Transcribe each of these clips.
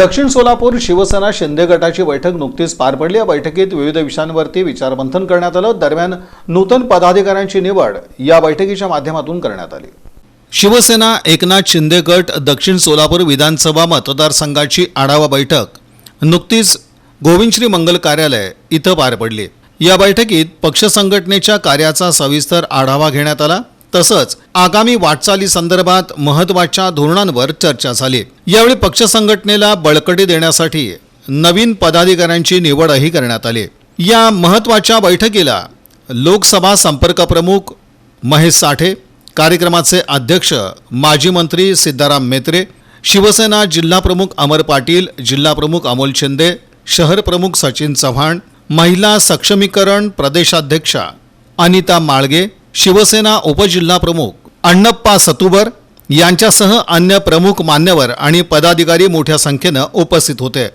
दक्षिण सोलापूर शिवसेना शिंदे गटाची बैठक नुकतीच पार पडली. या बैठकीत विविध विषयांवरती विचारमंथन करण्यात आलं. दरम्यान नूतन पदाधिकाऱ्यांची निवड या बैठकीच्या माध्यमातून करण्यात आली. शिवसेना एकनाथ शिंदे गट दक्षिण सोलापूर विधानसभा मतदारसंघाची आढावा बैठक नुकतीच गोविंदश्री मंगल कार्यालय इथं पार पडली. या बैठकीत पक्ष संघटनेच्या कार्याचा सविस्तर आढावा घेण्यात आला. तसंच आगामी वाटचाली संदर्भात महत्त्वाच्या धोरणांवर चर्चा झाली. यावेळी पक्ष संघटनेला बळकटी देण्यासाठी नवीन पदाधिकाऱ्यांची निवडही करण्यात आली. या महत्त्वाच्या बैठकीला लोकसभा संपर्क प्रमुख महेश साठे कार्यक्रमाचे अध्यक्ष माजी मंत्री सिद्धाराम मेत्रे शिवसेना जिल्हा प्रमुख अमर पाटील जिल्हा प्रमुख अमोल शिंदे शहर प्रमुख सचिन चव्हाण महिला सक्षमीकरण प्रदेशाध्यक्षा अनिता माळगे शिवसेना उपजिल्हा प्रमुख अण्णप्पा सतुबर यांच्यासह अन्य प्रमुख मान्यवर आणि पदाधिकारी मोठ्या संख्येनं उपस्थित होते.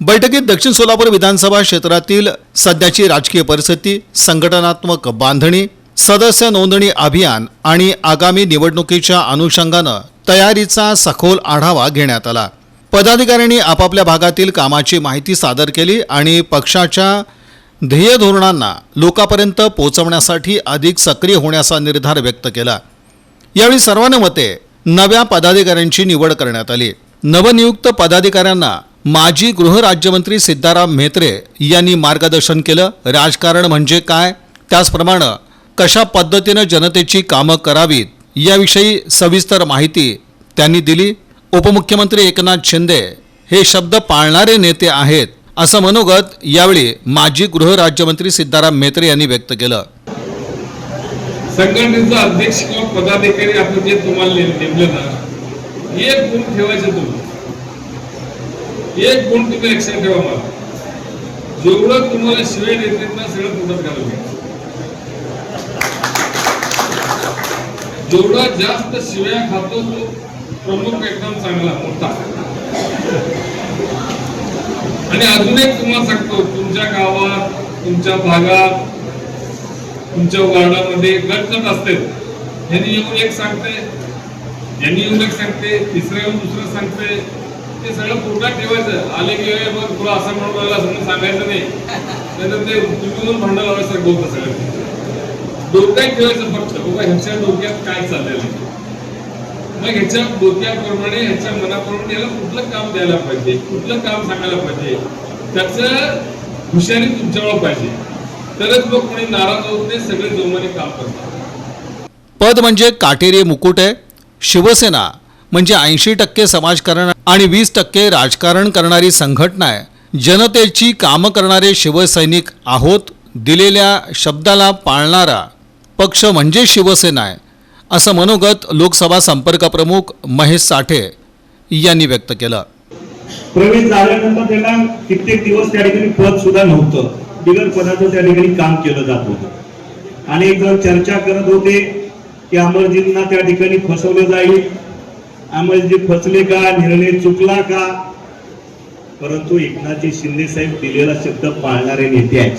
बैठकीत दक्षिण सोलापूर विधानसभा क्षेत्रातील सध्याची राजकीय परिस्थिती संघटनात्मक बांधणी सदस्य नोंदणी अभियान आणि आगामी निवडणुकीच्या अनुषंगानं तयारीचा सखोल आढावा घेण्यात आला. पदाधिकाऱ्यांनी आपापल्या भागातील कामाची माहिती सादर केली आणि पक्षाच्या ध्येय धोरणांना लोकांपर्यंत पोहोचवण्यासाठी अधिक सक्रिय होण्याचा निर्धार व्यक्त केला. यावेळी सर्वानुमते नव्या पदाधिकाऱ्यांची निवड करण्यात आली. नवनियुक्त पदाधिकाऱ्यांना माजी गृहराज्यमंत्री सिद्धाराम म्हेत्रे यांनी मार्गदर्शन केलं. राजकारण म्हणजे काय? त्याचप्रमाणे कशा पद्धतीनं जनतेची कामं करावीत? याविषयी सविस्तर माहिती त्यांनी दिली. उपमुख्यमंत्री एकनाथ शिंदे हे शब्द पाळणारे नेते आहेत. असं मनोगत यावेळी माजी गृहराज्यमंत्री सिद्धाराम मेत्रे यांनी व्यक्त केलं. संघटनेचा अध्यक्ष किंवा पदाधिकारी आपण जे तुम्हाला ने- नेमलं ना एक गुण ठेवायचे तुम्ही. एक गुण तुम्ही लक्षात ठेवा मला. जेवढं तुम्हाला शिवाय देतात ना सगळं मदत घालून घ्या. जेवढा जास्त शिव्या खातो तो प्रमुख एकदम चांगला मोठा. आणि अजून एक तुम्हाला सांगतो तुमच्या गावात तुमच्या भागात तुमच्या वार्डामध्ये गट असते. यांनी येऊन एक सांगते यांनी येऊन एक सांगते तिसरं येऊन दुसरं सांगते. ते सगळं पोटात ठेवायचं. आले की मग तुला असं म्हणून राहिला असं सांगायचं नाही. नाहीतर ते तुम्ही येऊन भांडण लावायचं बोलतं सगळं. डोक्यात ठेवायचं फक्त. बाबा ह्याच्या डोक्यात काय चाललेलं आहे. मग ह्याच्या डोक्याप्रमाणे ह्याच्या मनाप्रमाणे याला कुठलं काम द्यायला पाहिजे? कुठलं काम सांगायला पाहिजे? त्याच हुशारी तुमच्यावर पाहिजे. तरच मग कोणी नाराज होत नाही सगळे जोमाने काम करतात. पद म्हणजे काटेरी मुकुट आहे शिवसेना म्हणजे ऐंशी टक्के समाजकारण आणि वीस टक्के राजकारण करणारी संघटना आहे. जनतेची कामं करणारे शिवसैनिक आहोत दिलेल्या शब्दाला पाळणारा पक्ष म्हणजे शिवसेना आहे. असं मनोगत लोकसभा संपर्क प्रमुख महेश साठे यांनी व्यक्त केलं. प्रवेश झाल्यानंतर त्यांना कित्येक दिवस त्या ठिकाणी पद सुद्धा नव्हतं. बिगर पदाचं त्या ठिकाणी काम केलं जात होतं. आणि जर चर्चा करत होते की अमरजींना त्या ठिकाणी फसवलं जाईल. अमरजी फसले का? निर्णय चुकला का? परंतु एकनाथजी शिंदे साहेब दिलेला शब्द पाळणारे नेते आहेत.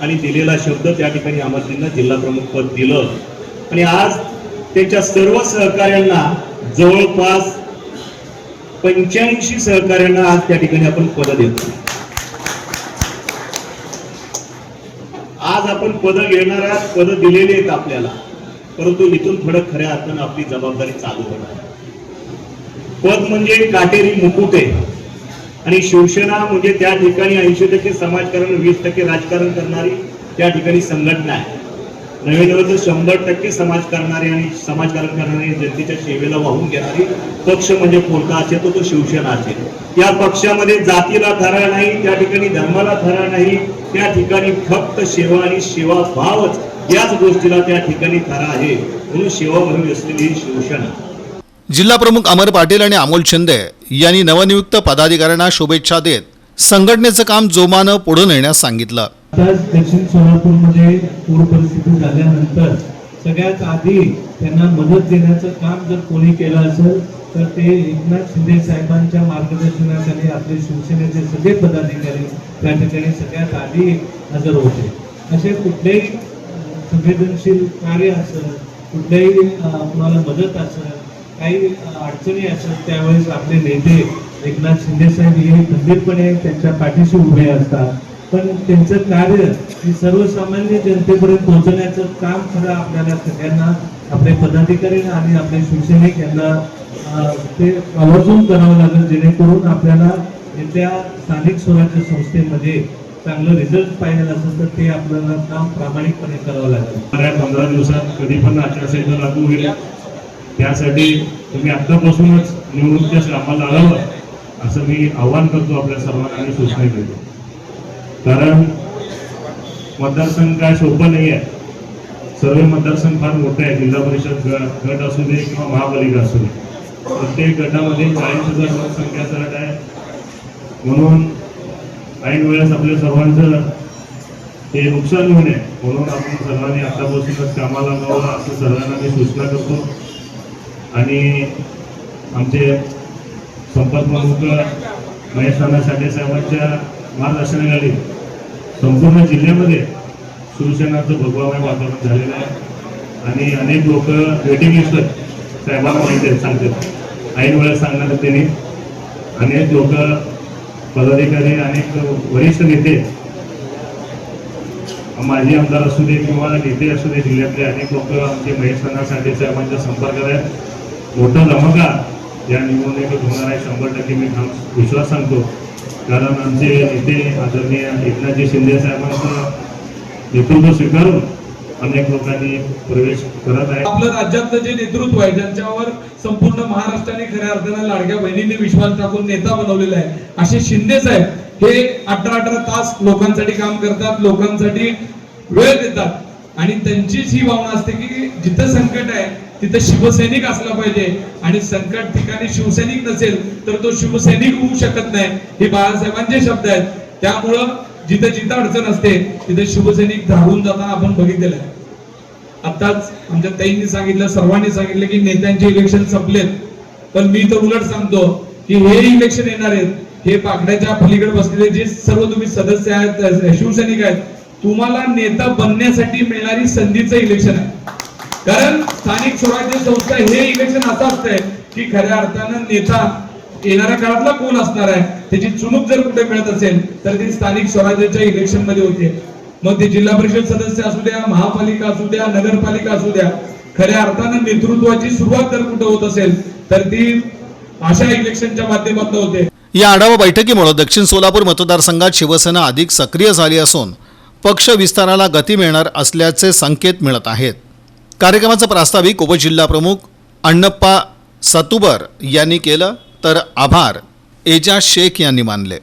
आणि दिलेला शब्द त्या ठिकाणी अमरजींना जिल्हा प्रमुख पद दिलं. आणि आज त्यांच्या सर्व सहकार्यांना जवळपास पंच्याऐंशी सहकार्यांना आज त्या ठिकाणी आपण पद देतो. आज आपण पद घेणार आहात पद दिलेली आहेत आपल्याला परंतु इथून थोडं खऱ्या अर्थानं आपली जबाबदारी चालू होणार पद म्हणजे काटेरी मुकुट आहे आणि शिवसेना म्हणजे त्या ठिकाणी ऐंशी टक्के समाजकारण वीस टक्के राजकारण करणारी त्या ठिकाणी संघटना आहे. नव्हे नव्हे तर शंभर टक्के समाज करणारी आणि समाजकारण करणारी जनतेच्या सेवेला वाहून घेणारी पक्ष म्हणजे कोणता असेल तो तो शिवसेना असेल या पक्षामध्ये जातीला थरा नाही त्या ठिकाणी धर्माला थरा नाही त्या ठिकाणी फक्त सेवा आणि सेवा भावच याच गोष्टीला त्या ठिकाणी थरा आहे. म्हणून सेवा म्हणून असलेली ही शिवसेना. जिल्हा प्रमुख अमर पाटील आणि अमोल शिंदे यांनी नवनियुक्त पदाधिकाऱ्यांना शुभेच्छा देत संघटनेचं काम जोमानं पुढे नेण्यास सांगितलं. दक्षिण सोलापूरमध्ये पूर परिस्थिती झाल्यानंतर सगळ्यात आधी त्यांना मदत देण्याचं काम जर कोणी केलं असेल तर ते एकनाथ शिंदे साहेबांच्या मार्गदर्शनाखाली आपले शिवसेनेचे सगळे पदाधिकारी त्या ठिकाणी सगळ्यात आधी हजर होते. असे कुठलेही संवेदनशील कार्य असेल कुठल्याही कुणाला मदत असेल काही अडचणी असेल त्यावेळेस आपले नेते एकनाथ शिंदे साहेब हे खंबीरपणे त्यांच्या पाठीशी उभे असतात. पण त्यांचं कार्य हे सर्वसामान्य जनतेपर्यंत पोहोचवण्याचं काम खरं आपल्याला सगळ्यांना आपले पदाधिकारी आणि आपले शिवसैनिक यांना ते आवर्जून करावं लागेल जेणेकरून आपल्याला येत्या स्थानिक स्वराज्य संस्थेमध्ये चांगलं रिझल्ट पाहिजे असेल तर ते आपल्याला काम प्रामाणिकपणे करावं लागेल. पंधरा दिवसात कधी पण आचारसंहिता लागू होईल. त्यासाठी तुम्ही आतापासूनच निवडणुकीच्या कामाला लागावं असं मी आव्हान करतो आपल्या सर्वांना आणि सूचना देतो. कारण मतदारसंघ काय सोपं नाही आहे. सर्व मतदारसंघ फार मोठे आहे. जिल्हा परिषद ग- गट असू दे किंवा महापालिका असू दे. प्रत्येक गटामध्ये चाळीस हजार लोकसंख्याचा गट आहे. म्हणून ऐन वेळेस आपल्या सर्वांचं हे नुकसान होऊ नये. म्हणून आपण सर्वांनी आतापासूनच कामाला लागावं असं सर्वांना मी सूचना करतो. आणि आमचे संपर्क प्रमुख महेश नाना साठे साहेबांच्या मार्गदर्शनाखाली संपूर्ण जिल्ह्यामध्ये शिवसेनाचं भगवामय वातावरण झालेलं आहे. आणि अनेक लोक वेटिंग लिस्टवर साहेबांना माहिती सांगतात ऐन वेळा सांगणार त्यांनी. अनेक लोक पदाधिकारी अनेक वरिष्ठ नेते माजी आमदार असू दे किंवा नेते असू दे जिल्ह्यातले अनेक लोक आमचे महेश नाना साठे साहेबांच्या संपर्कात आहेत. मोठा धमका या निवडणुकीत होणार आहे शंभर टक्के मी विश्वास सांगतो. कारण आमचे नेते आदरणीय एकनाथजी शिंदे साहेबांचं नेतृत्व स्वीकारून अनेक लोकांनी प्रवेश करत आहे. आपलं राज्यातलं जे नेतृत्व आहे ज्यांच्यावर संपूर्ण महाराष्ट्राने खऱ्या अर्थानं लाडक्या बहिणींनी विश्वास टाकून नेता बनवलेला आहे असे शिंदे साहेब हे अठरा अठरा तास लोकांसाठी काम करतात लोकांसाठी वेळ देतात. आणि त्यांचीच ही भावना असते की जिथं संकट आहे तिथं शिवसैनिक असला पाहिजे. आणि संकट ठिकाणी शिवसैनिक नसेल तर तो शिवसैनिक होऊ शकत नाही. हे बाळासाहेबांचे शब्द आहेत. त्यामुळं जिथं जिथं अडचण असते तिथे शिवसैनिक धावून जाताना आपण बघितलेलं आहे. आताच आमच्या ताईंनी सांगितलं सर्वांनी सांगितलं की नेत्यांचे इलेक्शन संपलेत. पण मी तर उलट सांगतो की हे इलेक्शन येणार आहेत. हे पाकड्याच्या पलीकडे बसलेले जे सर्व तुम्ही सदस्य आहेत शिवसैनिक आहेत तुम्हाला नेता बनण्यासाठी मिळणारी संधीचं इलेक्शन आहे. कारण स्थानिक स्वराज्य संस्था हे इलेक्शन असं असतंय की खऱ्या अर्थानं नेता येणाऱ्या काळातला कोण असणार आहे? त्याची चुणूक जर कुठे मिळत असेल तर ती स्थानिक स्वराज्याच्या इलेक्शनमध्ये होते. मग ते जिल्हा परिषद सदस्य असू द्या महापालिका असू द्या नगरपालिका असू द्या खऱ्या अर्थानं नेतृत्वाची सुरुवात जर कुठे होत असेल तर ती अशा इलेक्शनच्या माध्यमातून होते. या आढावा बैठकीमुळे दक्षिण सोलापूर मतदारसंघात शिवसेना अधिक सक्रिय झाली असून पक्ष विस्ताराला गती मिळणार असल्याचे संकेत मिळत आहेत. कार्यक्रमाचं प्रास्ताविक उपजिल्हाप्रमुख अण्णप्पा सतुबर यांनी केलं तर आभार. एजा शेख यांनी मानले.